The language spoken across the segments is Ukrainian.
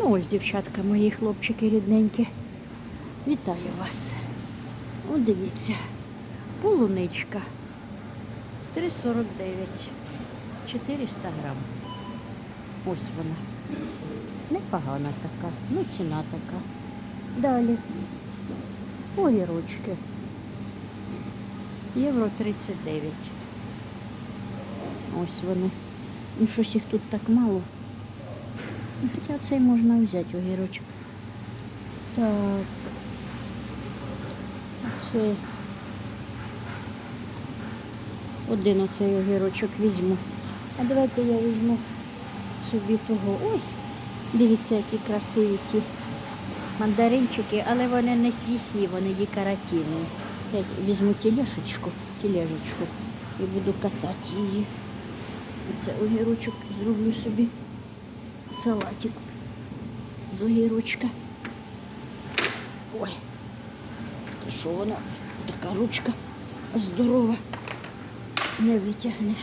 Ну ось, дівчатка, мої хлопчики рідненькі. Вітаю вас. От дивіться, полуничка 3,49, 400 грам. Ось вона. Непогана така, ну ціна така. Далі. Огірочки. Євро 39. Ось вони. Ну щось їх тут так мало. Хоча цей можна взяти огірочок. Так. Це один оцей огірочок візьму. А давайте я візьму собі того. Ой, дивіться, які красиві ці мандаринчики, але вони не сісні, вони декоративні. Я візьму тележечку, тележечку і буду катати її. Оце огірочок зроблю собі салатик з огірочка. Ой, та що вона така ручка здорова. Не витягнеш.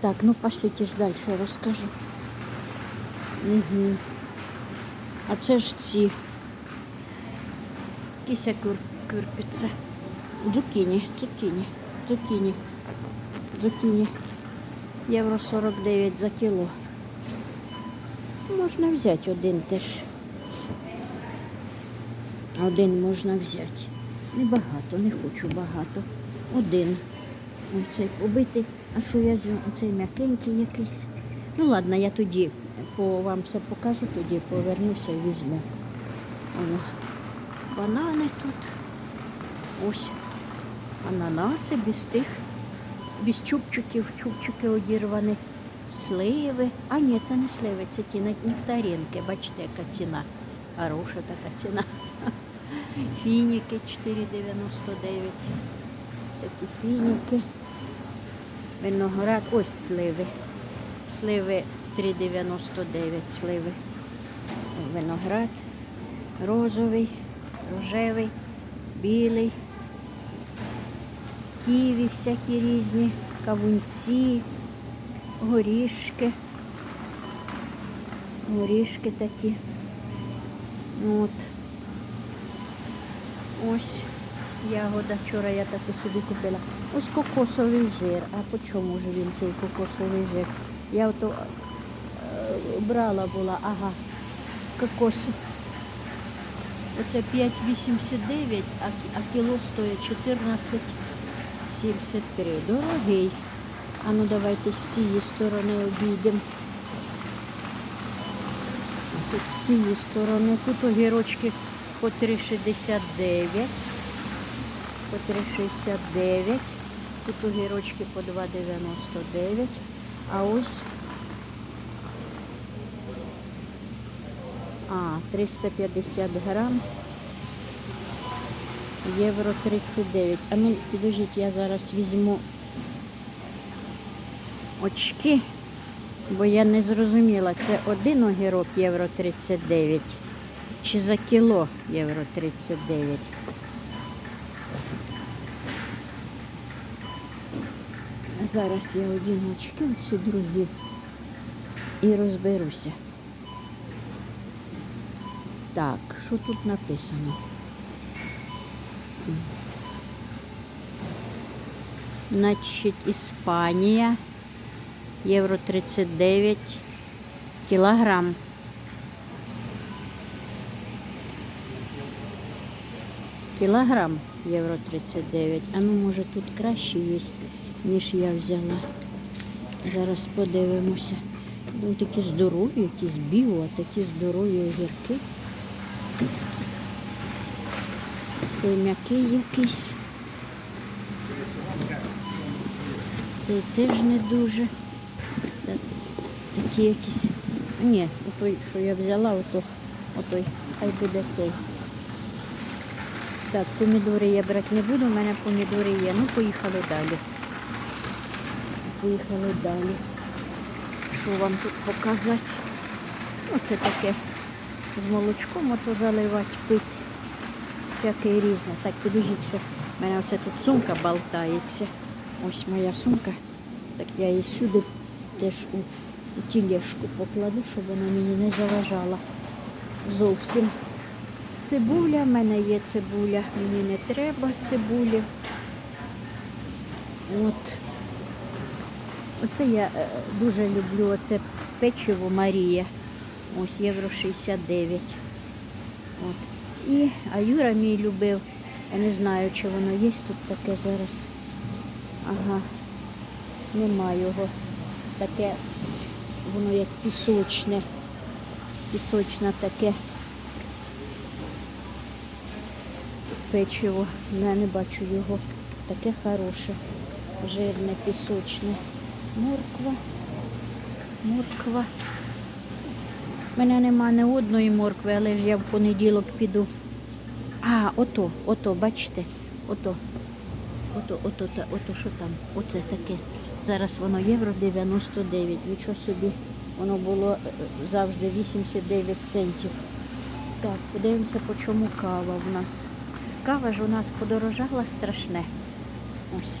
Так, ну пошліть ж далі розкажу. Угу. А це ж ці кися кур, курпиця. Цукіні, цукіні, цукіні, цукіні. Євро 49 за кіло. Можна взяти один теж. Один можна взяти. Небагато, не хочу багато. Один. Оцей побитий. А що я взяв? Оцей м'якенький якийсь. Ну ладно, я тоді по вам все покажу, тоді повернуся і візьму. О, банани тут. Ось. Ананаси без тих, без чубчиків, чубчики одірвані. Сливи. А ні, це не сливи, це ті нек- нектаринки. Бачите, яка ціна. Хороша така ціна. Фініки 4,99. Такі фініки. Виноград. Ось сливи. Сливи 3,99 сливи. Виноград. Розовий, рожевий, білий. Ківі всякі різні, кавунці, горішки. Горішки такі. От. Ось ягода. Вчора я таку собі купила. Ось кокосовий жир. А по чому ж він цей кокосовий жир? Я ото е, брала була, ага, кокосу. Оце 5,89, а, а кіло стоїть 14,73. Дорогий. А ну давайте з цієї сторони обійдемо. Тут з цієї сторони. Тут огірочки по 3,69. По 3,69. Тут огірочки по 2,99. А ось а, 350 грам. Євро 39. А ну, підождіть, я зараз візьму очки, бо я не зрозуміла, це один огірок євро 39 чи за кіло євро 39. Зараз я одіну очки, оці другі, і розберуся. Так, що тут написано? Значить, Іспанія, євро 39 кілограм. Кілограм євро 39. А ну, може, тут краще є, ніж я взяла. Зараз подивимося. Ну, такі здорові, якісь біо, а такі здорові огірки. Цей м'який якийсь. Цей теж не дуже. Так, Такі якісь. Ні, отой, що я взяла, ото, отой, хай буде той. Так, помідори я брати не буду, у мене помідори є. Ну, поїхали далі. Поїхали далі. Що вам тут показати? Ну, це таке з молочком ото заливати, пити. Всяке різне. Так, підожіть, що в мене оце тут сумка болтається. Ось моя сумка. Так я її сюди теж у тілешку покладу, щоб вона мені не заважала. зовсім. Цибуля, в мене є цибуля, мені не треба цибулі. От. Оце я е, дуже люблю оце печиво Марія. Ось євро 69. От. І, а Юра мій любив, я не знаю, чи воно є тут таке зараз. Ага, нема його. Таке, воно як пісочне. Пісочне таке печиво. Я не бачу його. Таке хороше, жирне, пісочне. Морква. Морква. У мене нема не одної моркви, але ж я в понеділок піду. А, ото, ото, бачите, ото. Ото, ото, та- ото, що там? Оце таке. Зараз воно євро 99. Нічого собі. Воно було е, завжди 89 центів. Так, подивимося, по чому кава в нас. Кава ж у нас подорожала страшне. Ось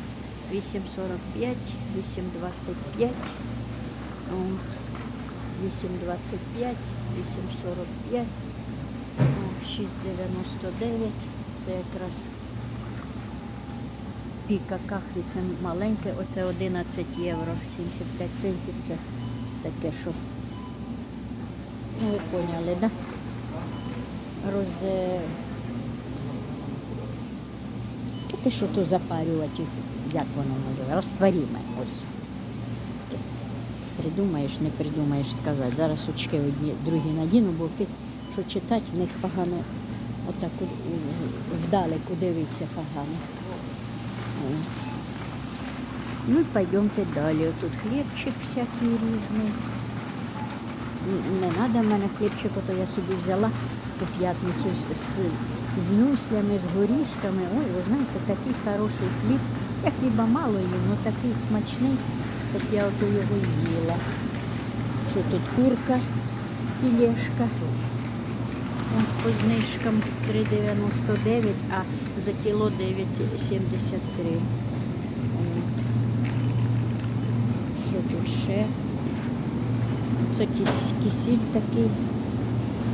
8,45, 8,25. 8,25, 8,45, 6,99. Це якраз піка кахлі, це маленьке, оце 11 євро, 75 центів. Це таке, що. Ви поняли, да? Роз... Те, що то запарювати, як воно називає? Розтворіме. Ось. Придумаєш, не придумаєш сказати. Зараз очки одні, другі надіну, бо ти, що читати, в них погано, отак вдалеку дивиться погано. От. Ну і пойдемте далі. Тут хлібчик всякий різний. Не треба в мене хлібчику, то я собі взяла у п'ятницю з, з, з мюслями, з горішками. Ой, ви знаєте, такий хороший хліб. Я хліба мало їм, але такий смачний, так я ото його їла. Що тут курка, філешка. Ось по знижкам 3,99, а за кіло 9,73. От. Що тут? Це кіс, кисіль такий.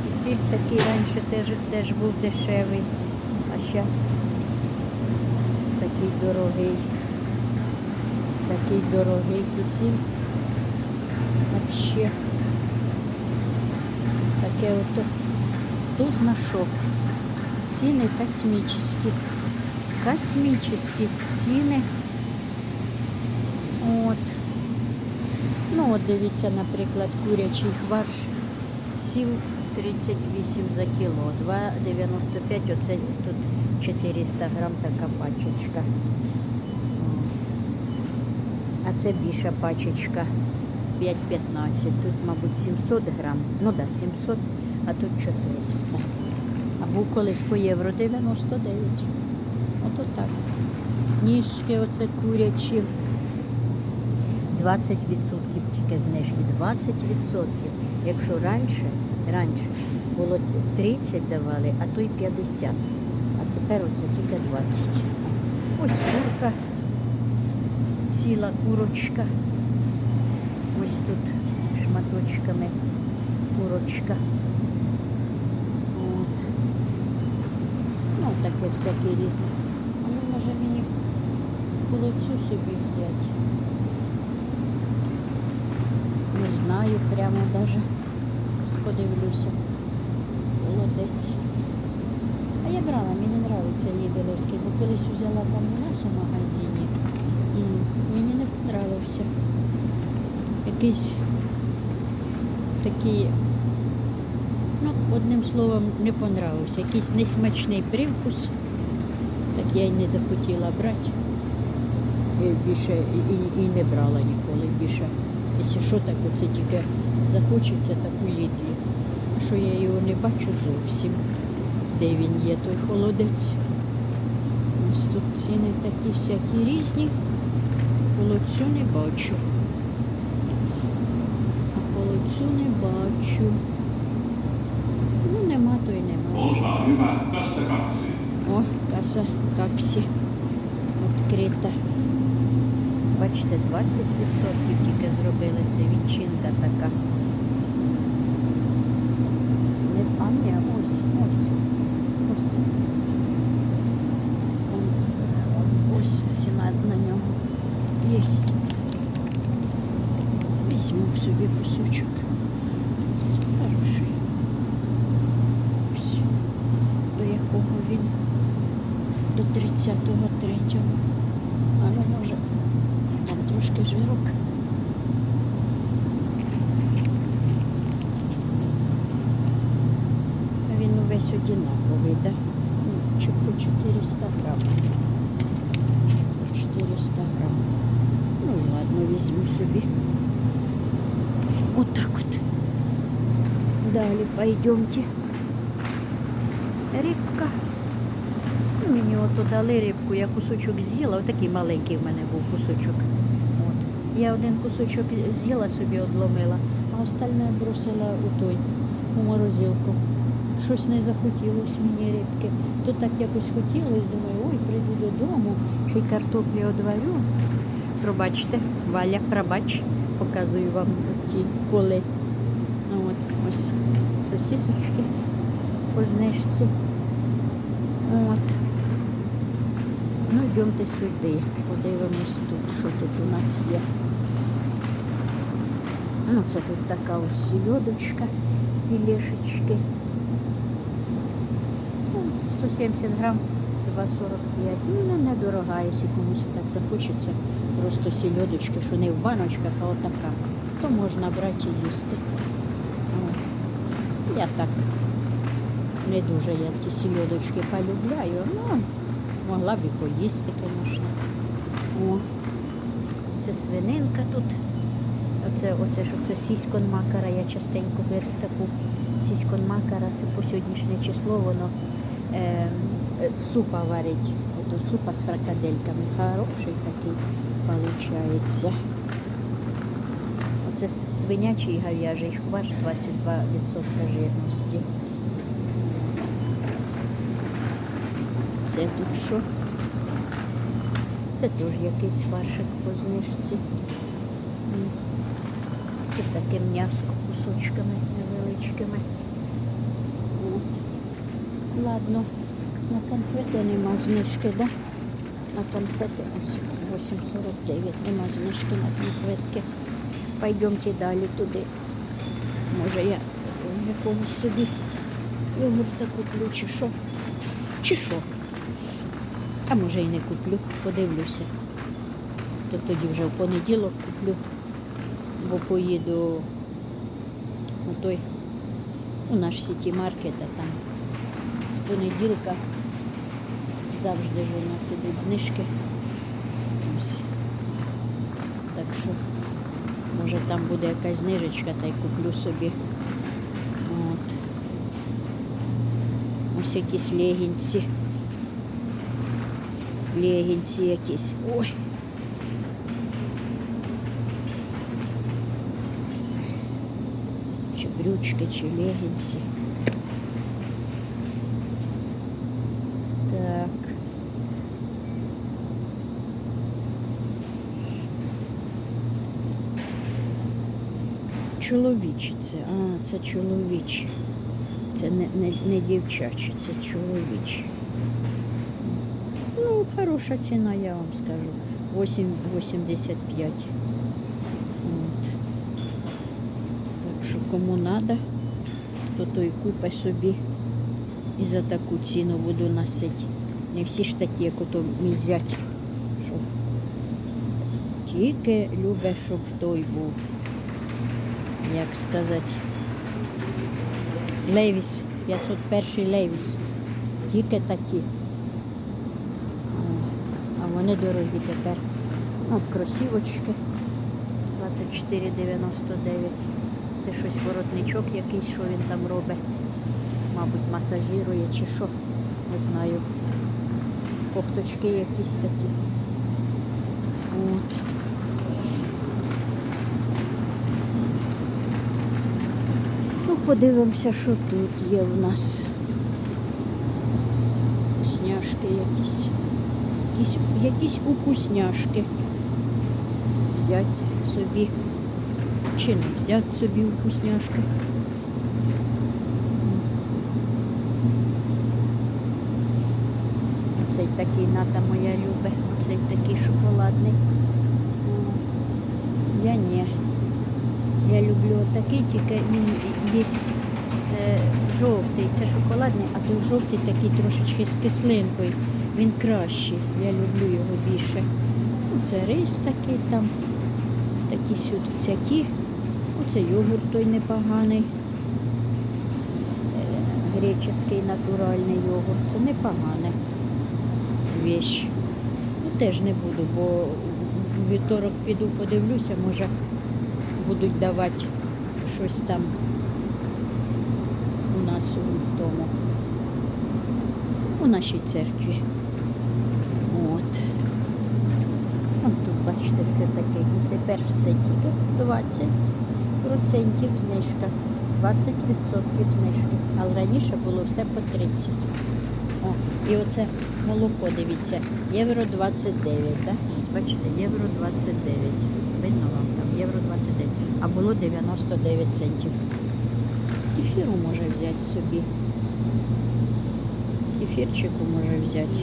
Кисіль такий раніше теж, теж був дешевий, а зараз такий дорогий. Такий дорогий кисіль. Вообще. Таке ото. Хто зна що. Ціни космічні. Космічні ціни. От. Ну, от дивіться, наприклад, курячий фарш 7,38 за кіло, 2,95, оце тут 400 грам така пачечка. А це більша пачечка 5,15. Тут, мабуть, 700 грам. Ну так, да, 700, а тут 400. А був колись по євро 99. Ото так. Ніжки оце курячі. 20% тільки знижки. 20%. Якщо раніше, раніше було 30 давали, а то й 50. А тепер оце тільки 20. Ось курка, ціла курочка. Ось тут шматочками курочка. От. Ну, таке всяке різне. А ну, може мені цю собі взяти. Не знаю, прямо даже. Ось Подивлюся. Молодець. А я брала, мені подобається лідерівський, бо колись взяла там у нас у магазині і мені не подобався. Якийсь такий, ну, одним словом, не понравився. Якийсь несмачний привкус. Так я й не захотіла брати. І більше і, і не брала ніколи більше. Якщо що, так оце тільки захочеться, так у лідлі. Що я його не бачу зовсім, де він є, той холодець. Ось тут ціни такі всякі різні. Холодцю не бачу. А холодцю не бачу. Ну, нема, то й нема. О, каса капсі відкрита бачите, 20% тільки зробили це відчинка така. Не а ось, ось, ось. Ось ціна на ньому є. Візьму собі кусочок. Хороший. Ось. До якого він? До 33-го. А ну може трошки жирок. Він увесь одинаковий, так? Да? Ну, по 400 грам. По 400 грам. Ну ладно, візьму собі. Отак от. Далі пойдемте. Рибка. Ну, мені ото дали рибку, я кусочок з'їла, отакий маленький в мене був кусочок. Я один кусочок з'їла собі одломила, а остальне бросила у той, у морозилку. Щось не захотілося мені рибки. То так якось хотілося, думаю, ой, прийду додому, ще й картоплі одварю. Пробачте, Валя, пробач, показую вам ті коли. Ну, от, ось сосисочки по знижці. От. Ну, йдемте сюди, подивимось тут, що тут у нас є. Ну, це тут така ось сільодочка, філешечки. Ну, 170 грам, 2,45. Ну, недорога, якщо комусь так захочеться. Просто сільодочки, що не в баночках, а отака. То можна брати і їсти. Я так не дуже я ті сільодочки полюбляю, ну, могла б поїсти, звісно. О, це свининка тут. Оце, оце ж оце сіськон макара, я частенько беру таку сіськон макара, це по сьогоднішнє число воно е, е, супа варить. Ото супа з фрикадельками. Хороший такий виходить. Оце свинячий і говяжий хваш 22% жирності. Це тут що? Це теж якийсь фаршик по знижці. Це таке м'яско кусочками невеличкими. Ладно, на конфети нема знижки, да? На конфети ось 8,49 нема знижки на конфетки. Пойдемте далі туди. Може я якогось собі йогурта куплю чи що? Чи що? А може і не куплю, подивлюся. То тоді вже в понеділок куплю, бо поїду у той, у наш сіті маркет, а там з понеділка завжди ж у нас ідуть знижки. Так що, може там буде якась знижечка, та й куплю собі. От. Ось якісь легінці. Легінці якісь. Ой. Чи брючки, чи легінці. Так. Чоловічі це, а, це чоловічі. Це не, не, не дівчачі, це чоловічі. Ну, хороша ціна, я вам скажу. 8,85. От. Так що кому треба, то той купить собі і за таку ціну буду носити. Не всі ж такі, як ото мій зять. Що тільки любить, щоб той був. Як сказати. Левіс, 501 Левіс. Тільки такі. О, А вони дорогі тепер. От кросівочки 24,99. Це щось воротничок якийсь, що він там робить. Мабуть, масажирує чи що. Не знаю. Кофточки якісь такі. От. Ну, подивимося, що тут є в нас. Вкусняшки якісь. Якісь, якісь укусняшки. Взять собі. Чи не взяти собі вкусняшки. Оцей такий ната моя любить. Оцей такий шоколадний. Я ні. Я люблю отакий, тільки він є е, жовтий, це шоколадний, а той жовтий такий трошечки з кислинкою. Він кращий. Я люблю його більше. Ну, Це рис такий там, такі сюди цякі. Оце йогурт той непоганий. Е, Греческий натуральний йогурт. Це непогана віч. Ну теж не буду, бо у вівторок піду подивлюся, може будуть давати щось там у нас у тому, у нашій церкві. От. От тут, бачите, все таке. І тепер все тільки 20% знижка. 20% знижки. Але раніше було все по 30. О, і оце молоко, дивіться, євро 29, так? Бачите, євро 29. Видно вам там, євро 29. А було 99 центів. Кефіру може взяти собі. Кефірчику може взяти.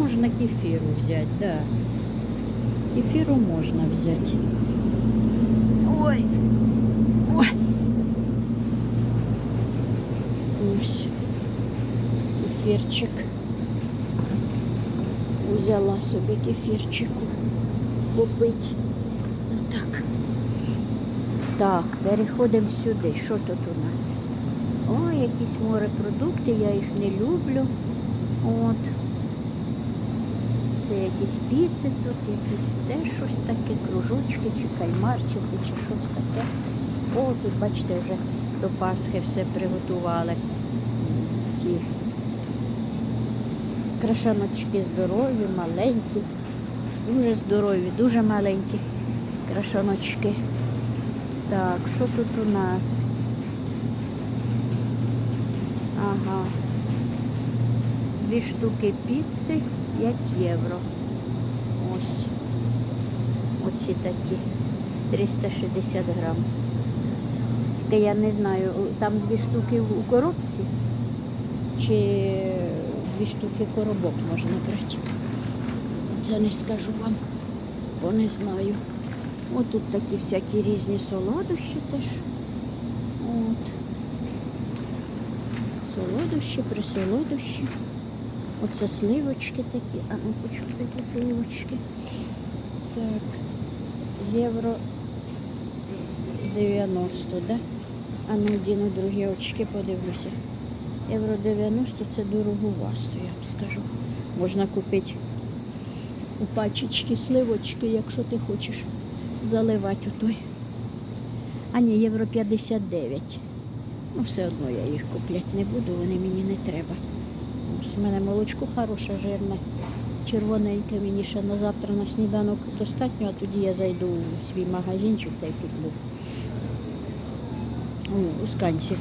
Можна кефіру взяти. Да. Кефіру можна взяти. Ой. Ой. Ось. Кефірчик. Взяла собі кефірчику попити. Ну так. Так, переходимо сюди. Що тут у нас? О, якісь морепродукти, я їх не люблю. От. Якісь піци тут, якісь те щось таке, кружочки чи кальмарчики, чи щось таке. О, тут, бачите, вже до Пасхи все приготували. Ті крашаночки здорові, маленькі, дуже здорові, дуже маленькі крашаночки. Так, що тут у нас? Ага. Дві штуки піци, 5 євро. Ось. Оці такі. 360 грам. Тільки я не знаю, там дві штуки у коробці чи дві штуки коробок можна брати. Це не скажу вам, бо не знаю. От тут такі всякі різні солодощі теж. От. Солодощі, присолодощі. Оце сливочки такі. А ну почу такі сливочки. Так. Євро 90, да? А ну діну другі очки подивлюся. Євро 90 це дороговасто, я вам скажу. Можна купити у пачечки сливочки, якщо ти хочеш заливати у той. А ні, євро 59. Ну, все одно я їх купляти не буду, вони мені не треба. Ось у мене молочко хороше, жирне, червоненьке, мені ще на завтра на сніданок достатньо, а тоді я зайду у свій магазинчик та й піду. О, у сканці.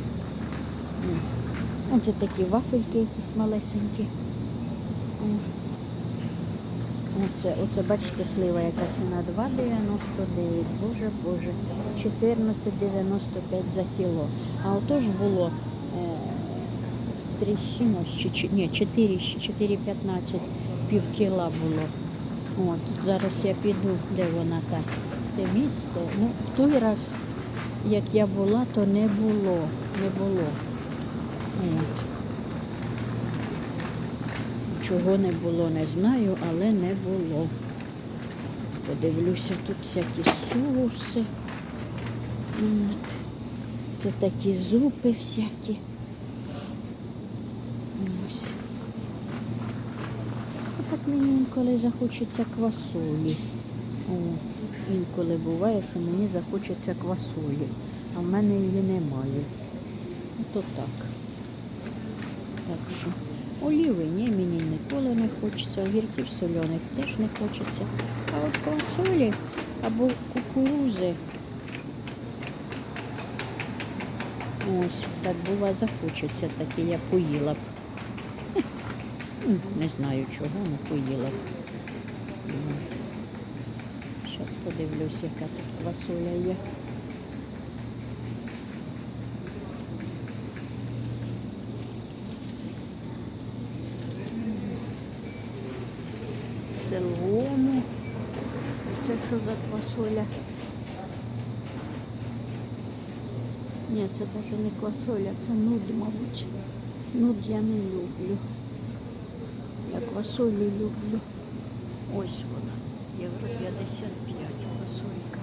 Оце такі вафельки якісь малесенькі. Оце, оце бачите, слива, яка ціна 2,99. Боже, Боже. 14,95 за кіло. А ото ж було 3 з чимось, чи, чи, ні, 4, 4,15 пів кіла було. От, зараз я піду, де вона та, те місто. Ну, в той раз, як я була, то не було. Не було. От. Чого не було, не знаю, але не було. Подивлюся, тут всякі соуси. От. Це такі зупи всякі. Ось. А так мені інколи захочеться квасолі. О, інколи буває, що мені захочеться квасолі, а в мене її немає. Ото так. Так що оліви ні, мені ніколи не хочеться, огірків соляних теж не хочеться. А от квасолі або кукурузи. Ось, так буває захочеться, таке я поїла б. Не знаю чого, але поїла б. От. Зараз подивлюсь, яка тут квасоля є. Целому. Це що за квасоля? Ні, це навіть не квасоля, це нуд, мабуть. Ну, я не люблю. Я квасолю люблю. Ось вона. Євро 55 квасолька.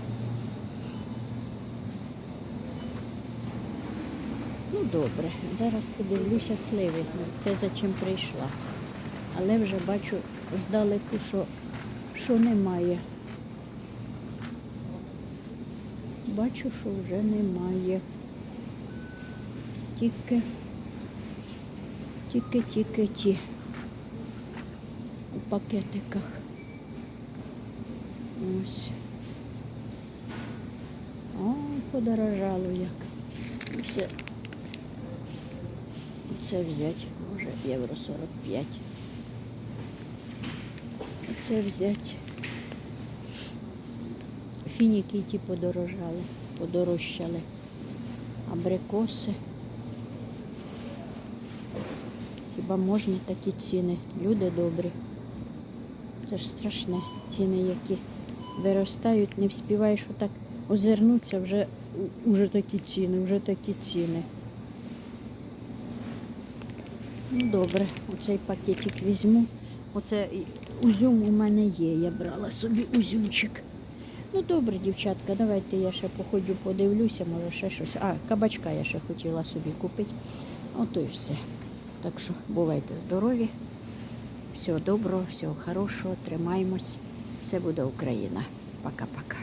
Ну добре, зараз подивлюся сливи, те за чим прийшла. Але вже бачу здалеку, що, що немає. Бачу, що вже немає. Тільки, тільки, тільки ті пакетиках. Ось. О, подорожало як. Це, це взять, може, євро 45. Це взять. Фініки ті подорожали, подорожчали. Абрикоси. Хіба можна такі ціни? Люди добрі. Це ж страшне ціни, які виростають, не вспіваєш отак озирнутися, вже, уже такі ціни, вже такі ціни. Ну добре, оцей пакетик візьму. Оце узюм у мене є. Я брала собі узюмчик. Ну добре, дівчатка, давайте я ще походжу, подивлюся, може ще щось. А, кабачка я ще хотіла собі купити. Ото і все. Так що бувайте здорові. Всього доброго, всього хорошого, тримаємось. Все буде Україна. Пока-пока.